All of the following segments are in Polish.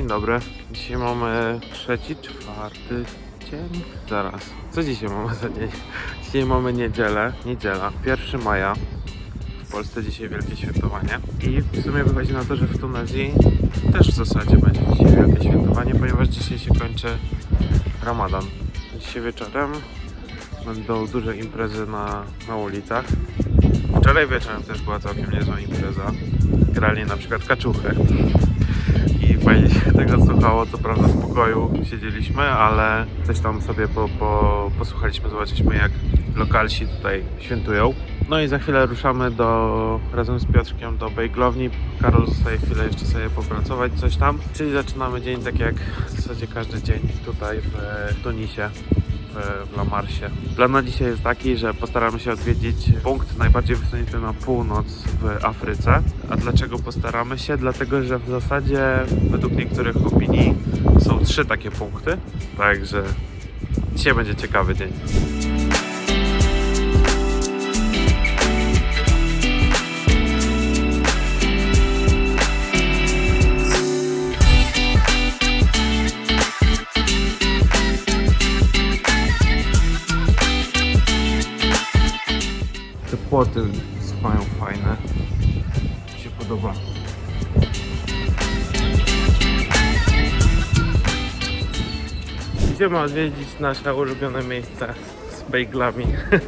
dobry. Dzisiaj mamy trzeci, czwarty dzień. Zaraz. Co dzisiaj mamy za dzień? Dzisiaj mamy niedzielę. Niedziela, 1 maja. W Polsce dzisiaj wielkie świętowanie. I w sumie wychodzi na to, że w Tunezji też w zasadzie będzie dzisiaj wielkie świętowanie, ponieważ dzisiaj się kończy Ramadan. Dzisiaj wieczorem będą duże imprezy na, na ulicach. Wczoraj wieczorem też była całkiem niezła impreza. Grali na przykład kaczuchę. Tego słuchało, co prawda w pokoju siedzieliśmy, ale coś tam sobie po, po, posłuchaliśmy, zobaczyliśmy jak lokalsi tutaj świętują. No i za chwilę ruszamy do, razem z Piotrkiem do bejglowni. Karol zostaje chwilę jeszcze sobie popracować, coś tam. Czyli zaczynamy dzień tak jak w zasadzie każdy dzień tutaj w, w Tunisie w, w La Marsie. Plan na dzisiaj jest taki, że postaramy się odwiedzić punkt najbardziej wysunięty na północ w Afryce. A dlaczego postaramy się? Dlatego, że w zasadzie według niektórych opinii są trzy takie punkty. Także dzisiaj będzie ciekawy dzień. Te płoty mają fajne. Mi się podoba. Idziemy odwiedzić nasze ulubione miejsce z bejglami.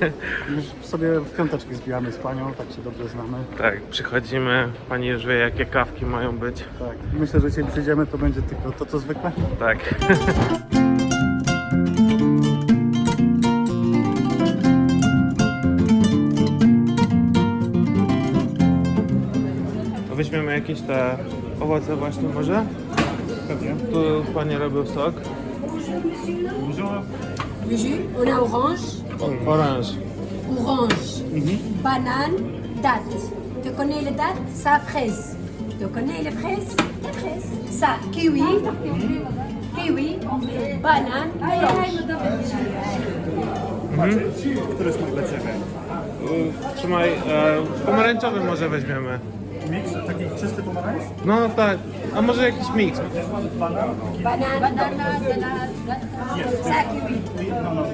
Już sobie piąteczki zbijamy z panią, tak się dobrze znamy. tak, przychodzimy. Pani już wie, jakie kawki mają być. Tak. Myślę, że dzisiaj przyjdziemy, to będzie tylko to, co zwykle. Tak. jakieś te owoce właśnie może? Pewnie. Tu panie robią sok. Le jus, on a orange, Oranż. orange, banane, date. Tu connais les dates Ça, fraise. Tu connais les fraises Les fraises. Ça, kiwi, kiwi, banane, orange. Który smak dla Ciebie? Trzymaj, e, pomarańczowy może weźmiemy. Miks, taki czysty pomarańcz? No tak, a może jakiś miks. Banan? Banane, banane, ça, kiwi. No, no,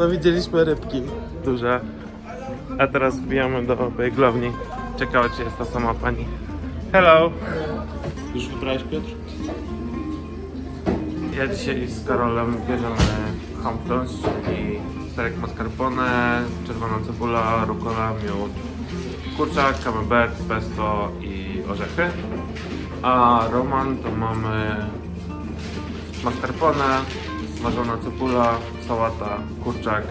No widzieliśmy rybki duże, a teraz wbijamy do bejglowni. Ciekawe czy jest ta sama pani. Hello! Już wybrałeś Piotr? Ja dzisiaj z Karolem bierzemy Hamptons, czyli serek mascarpone, czerwona cebula, rucola, miód, kurczak, camembert, pesto i orzechy. A Roman to mamy mascarpone, smażona cebula, sałata, kurczak,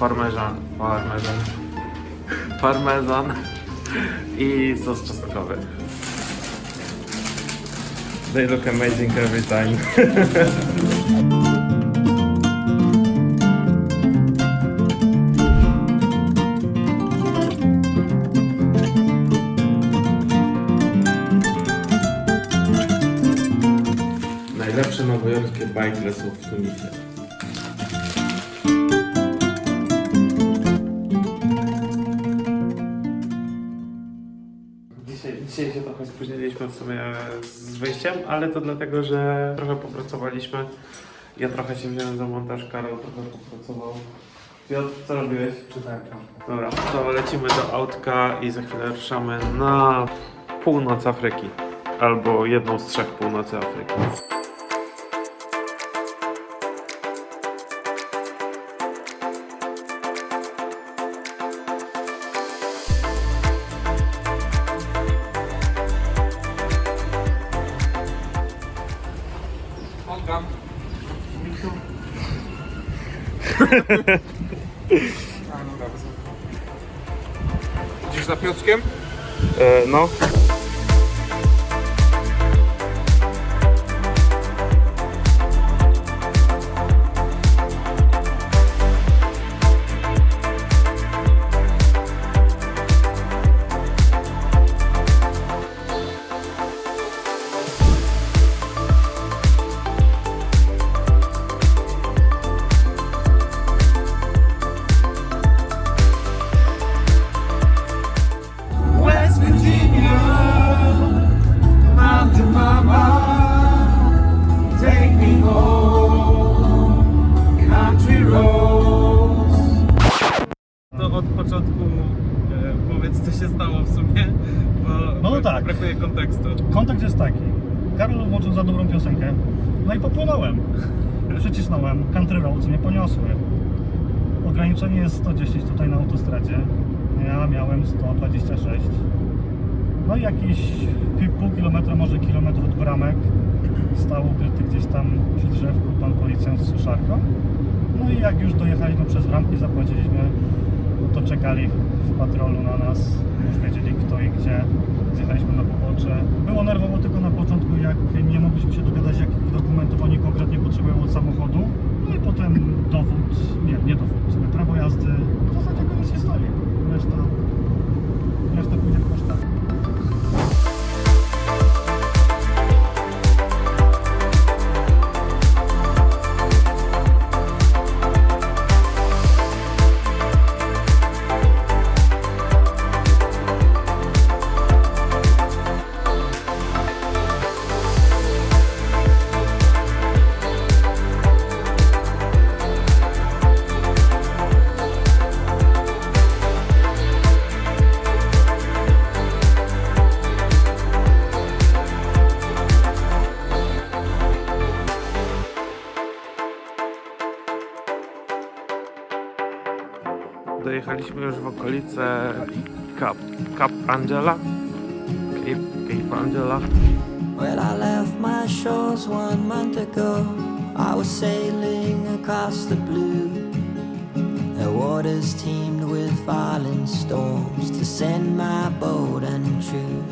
parmezan, parmezan, parmezan i sos czosnkowy. They look amazing every time. Najlepsze nowojorskie bajtle są w Tunisie. Spóźniliśmy w sumie z wyjściem, ale to dlatego, że trochę popracowaliśmy. Ja trochę się wziąłem za montaż, Karol trochę popracował. Piotr, co robiłeś? Czytałem Dobra, to lecimy do autka i za chwilę ruszamy na północ Afryki. Albo jedną z trzech północy Afryki. A no dobra, Idziesz za Piockiem? E, no. No tak. brakuje kontekstu. Kontekst jest taki. Karol włączył za dobrą piosenkę. No i popłynąłem. Przycisnąłem. Country roads mnie poniosły. Ograniczenie jest 110 tutaj na autostradzie. Ja miałem 126. No i jakiś pi- pół kilometra, może kilometr od bramek stał ukryty gdzieś tam przy drzewku pan policjant z suszarką. No i jak już dojechaliśmy przez bramki, zapłaciliśmy, no to czekali w patrolu na nas. Już wiedzieli kto i gdzie. Zjechaliśmy na pobocze. Było nerwowo tylko na początku, jak nie mogliśmy się dogadać, jakich dokumentów oni konkretnie potrzebują od samochodu. No i potem dowód, nie, nie dowód, prawo jazdy. W zasadzie koniec historii. Dojechaliśmy już w okolice Cap, Cap Angela. Cape, Cape Angela. Well, I left my shores one month ago. I was sailing across the blue. The waters teemed with violent storms to send my boat untrue.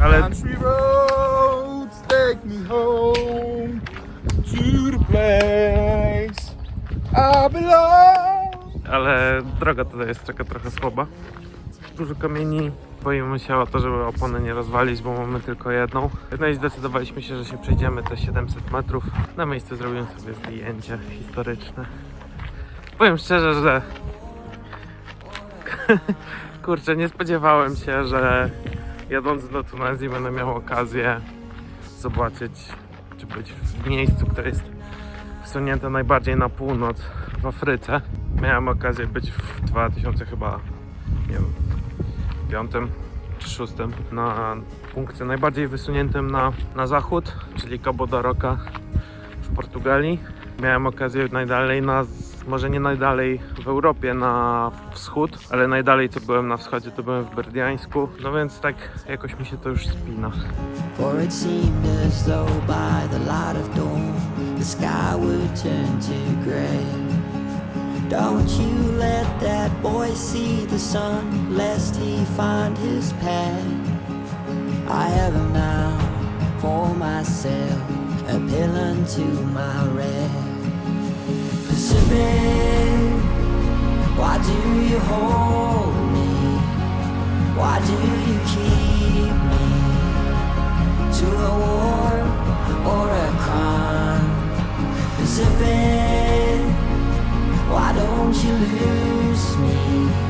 Ale Country roads, take me home to the place I belong. Ale droga tutaj jest taka trochę słaba. Dużo kamieni. Boimy się o to, żeby opony nie rozwalić, bo mamy tylko jedną. No i zdecydowaliśmy się, że się przejdziemy te 700 metrów. Na miejscu zrobiłem sobie zdjęcie historyczne. Powiem szczerze, że kurczę, nie spodziewałem się, że jadąc do Tunezji będę miał okazję zobaczyć, czy być w miejscu, które jest wsunięte najbardziej na północ w Afryce. Miałem okazję być w 2000 chyba, nie wiem, piątym czy szóstym na punkcie najbardziej wysuniętym na, na zachód, czyli Cabo da Roca w Portugalii. Miałem okazję najdalej na, może nie najdalej w Europie na wschód, ale najdalej co byłem na wschodzie to byłem w Berdiańsku, no więc tak jakoś mi się to już spina. Don't you let that boy see the sun, lest he find his path. I have him now for myself, a pill unto my wrath. Pacific, why do you hold me? Why do you keep me? to a war or a crime. Pacific, why don't you lose me